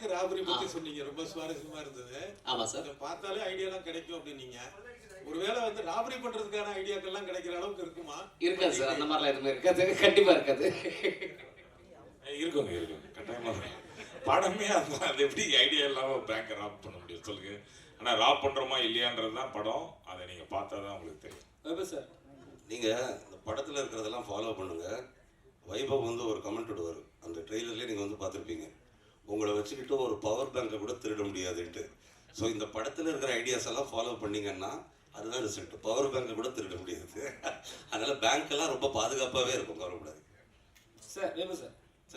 Bank robbery பத்தி சொன்னீங்க. ரொம்ப சுவாரஸ்யமா இருந்தது. ஆமா சார் இதை பார்த்தாலே ஐடியாலாம் கிடைக்கும் அப்படின்னீங்க. ஒருவேளை வந்து ராபரி பண்றதுக்கான ஐடியாக்கள்லாம் கிடைக்கிற அளவுக்கு இருக்குமா? இருக்காது சார் அந்த மாதிரிலாம் எதுவுமே இருக்காது. கண்டிப்பா இருக்காது. இருக்குங்க இருக்குங்க. கட்டாயமா படமே அது அது எப்படி ஐடியா இல்லாம பேங்க் ராப் பண்ண முடியும் சொல்லுங்க. ஆனா ராப் பண்றோமா இல்லையான்றது தான் படம். அதை நீங்க பார்த்தா தான் உங்களுக்கு தெரியும். சார் நீங்கள் இந்த படத்தில் இருக்கிறதெல்லாம் ஃபாலோ பண்ணுங்க. வைபவ் வந்து ஒரு கமெண்ட் விடுவார். அந்த ட்ரெய்லர்லேயே நீங்கள் வந்து பார்த்துருப்பீங்க. உங்களை வச்சுக்கிட்டு ஒரு பவர் பேங்கை கூட திருட முடியாதுன்ட்டு. ஸோ இந்த படத்தில் இருக்கிற ஐடியாஸ் எல்லாம் ஃபாலோ பண்ணீங்கன்னா அதுதான் ரிசல்ட் பவர் பேங்கை கூட திருட முடியாது. அதனால பேங்க் எல்லாம் ரொம்ப பாதுகாப்பாகவே இருக்கும் கவலைப்படாது சார் வைபவ் சார்.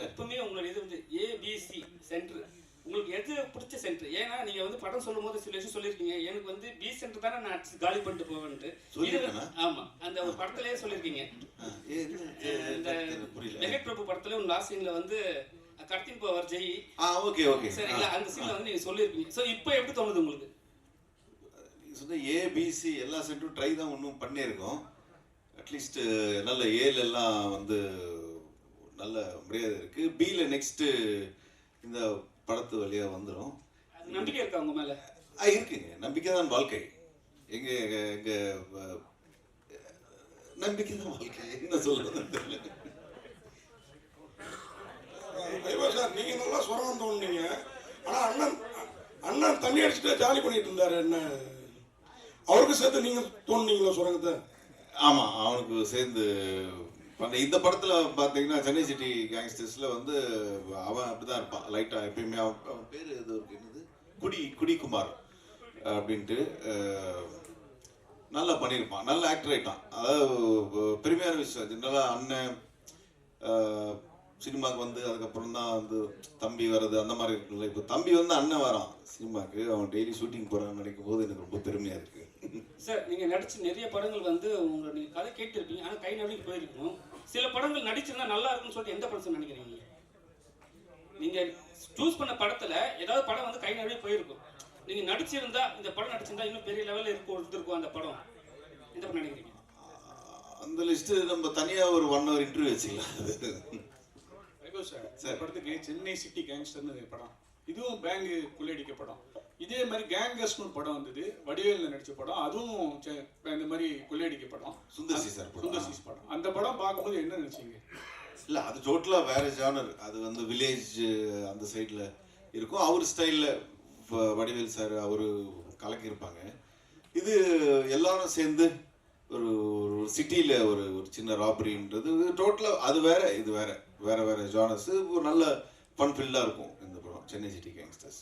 எப்பவுமே உங்களோட இது வந்து ஏபிசி சென்டர் உங்களுக்கு எது பிடிச்ச சென்டர் ஏன்னா நீங்க வந்து படம் சொல்லும் போது சில விஷயம் சொல்லியிருக்கீங்க. எனக்கு வந்து பி சென்டர் தானே நான் காலி பண்ணிட்டு போவேன்ட்டு? ஆமா. அந்த ஒரு படத்திலேயே சொல்லியிருக்கீங்க. இந்த புரியல. வெங்கட் பிரபு படத்துல ஒரு லாஸ்ட் சீன்ல வந்து கடத்தின் போவார் ஜெய். ஆ ஓகே ஓகே. சரிங்களா அந்த சீன்ல வந்து நீங்க சொல்லியிருக்கீங்க ஸோ இப்போ எப்படி தோணுது உங்களுக்கு? சொன்ன ஏபிசி எல்லா சென்டரும் ட்ரை தான் இன்னும் பண்ணியிருக்கோம். அட்லீஸ்ட் நல்ல ஏல எல்லாம் வந்து நல்ல மரியாதை இருக்கு. பியில் நெக்ஸ்ட்டு இந்த படத்து வழியா வந்துடும் நம்பிக்கை இருக்கா உங்க மேல? ஆ இருக்குங்க. நம்பிக்கை தான் வாழ்க்கை. எங்க எங்க எங்க அஹ், நம்பிக்கை தான் வாழ்க்கை. என்ன சொல்றதுன்னு தெரியல. நீங்கள் நீங்க நல்லா சுரங்கம் தோணுனீங்க. ஆனா அண்ணன் அண்ணன் தண்ணி அடிச்சுட்டு ஜாலி பண்ணிட்டு இருந்தாரு என்ன? அவருக்கு சேர்த்து நீங்க தோணுனீங்களா சுரங்கத்தை? ஆமா அவனுக்கு சேர்ந்து பண்ண இந்த படத்துல பாத்தீங்கன்னா சென்னை சிட்டி கேங்ஸ்டர்ஸ்ல வந்து அவன் அப்படிதான் இருப்பான். லைட்டா எப்பயுமே அவன் அவன் பேர் எது இருக்கு என்னது? குடி குடிக்குமார் அப்படின்ட்டு நல்லா பண்ணியிருப்பான். நல்ல ஆக்டர் ஆயிட்டான். அதாவது பெருமையான விஷயம். ஜென்ரலாக அண்ணன் அஹ், சினிமாக்கு வந்து அதுக்கப்புறம் தான் வந்து தம்பி வர்றது அந்த மாதிரி இருக்குல்ல. இப்போ தம்பி வந்து அண்ணன் வரான் சினிமாக்கு. அவன் டெய்லி ஷூட்டிங் போறான்னு நினைக்கும் போது எனக்கு ரொம்ப பெருமையா இருக்கு. சார் நீங்க நடிச்ச நிறைய படங்கள் வந்து உங்களை நீங்க கதை கேட்டிருப்பீங்க. ஆனா கை நடுங்கி போயிருக்கணும். சில படங்கள் நடிச்சிருந்தா நல்லா இருக்கும்னு சொல்லிட்டு எந்த படம் நினைக்கிறீங்க நீங்க? சூஸ் பண்ண படத்துல ஏதாவது படம் வந்து கை நடுங்கி போயிருக்கும். நீங்க நடிச்சிருந்தா இந்த படம் நடிச்சிருந்தா இன்னும் பெரிய லெவல்ல இருக்கும் இருந்திருக்கும் அந்த படம். எந்த படம் நினைக்கிறீங்க? அந்த லிஸ்ட் நம்ம தனியா ஒரு ஒன் ஹவர் இன்டர்வியூ வச்சுக்கலாம். அது வைபவ் சார் சார். இந்த படத்துக்கு சென்னை சிட்டி கேங்ஸ்டர்னு படம். இதுவும் பேங்க் கொள்ளையடிக்க படம். இதே மாதிரி கேங்கர்ஸ்னு ஒரு படம் வந்தது வடிவேலில் நடிச்ச படம். அதுவும் இந்த மாதிரி கொள்ளையடிக்க படம். சுந்தர் சி சார் படம். சுந்தர் சிஸ் படம். அந்த படம் பார்க்கும்போது என்ன நினைச்சீங்க? இல்ல அது டோட்டலா வேற ஜானர் அது வந்து வில்லேஜ் அந்த சைடுல இருக்கும். அவர் ஸ்டைல்ல வடிவேல் சார் அவரு கலக்கியிருப்பாங்க. இது எல்லாரும் சேர்ந்து ஒரு ஒரு சிட்டியில ஒரு ஒரு சின்ன ராபரின்றது டோட்டலா அது வேற இது வேற. வேற வேற ஜானர்ஸ் ஒரு நல்ல ஃபன் ஃபில்லா இருக்கும் இந்த படம். சென்னை சிட்டி கேங்ஸ்டர்ஸ்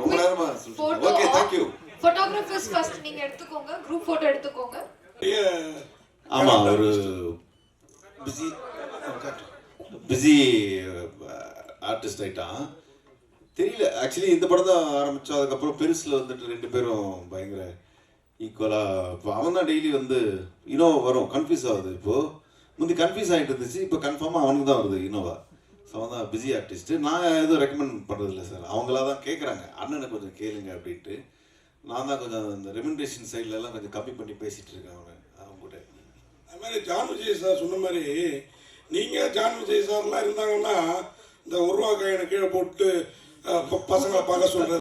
ரொம்ப நேரமா சொல்லிட்டு ஓகே நீங்க எடுத்துக்கோங்க. குரூப் போட்டோ எடுத்துக்கோங்க. ஆமா ஒரு பிஸி பிஸி ஆர்டிஸ்ட் ஆயிட்டான். தெரியல. ஆக்சுவலி இந்த படம் தான் ஆரம்பிச்சோம் அதுக்கப்புறம் பெருசுல வந்துட்டு ரெண்டு பேரும் பயங்கர ஈக்குவலா இப்போ அவன் தான் டெய்லி வந்து இனோவா வரும். கன்ஃபியூஸ் ஆகுது இப்போ. முந்தி கன்ஃபியூஸ் ஆகிட்டு இருந்துச்சு இப்போ கன்ஃபார்மாக அவனுக்கு தான் வருது இனோவா ஸோ அவன் தான் பிஸி ஆர்டிஸ்ட்டு நான் எதுவும் ரெக்கமெண்ட் பண்ணுறதில்ல சார் அவங்களா தான் கேட்குறாங்க அண்ணனை கொஞ்சம் கேளுங்க அப்படின்ட்டு. நான் தான் கொஞ்சம் இந்த ரெமெண்டேஷன் சைட்லலாம் கொஞ்சம் கம்மி பண்ணி பேசிகிட்டு இருக்கேன் அவனை அவங்க கூட. அது மாதிரி ஜான் விஜய் சார் சொன்ன மாதிரி நீங்கள் ஜான் விஜய் சார்லாம் இருந்தாங்கன்னா இந்த ஒரு ரூபா கையனை கீழே போட்டு பசங்களை பார்க்க சொல்கிறது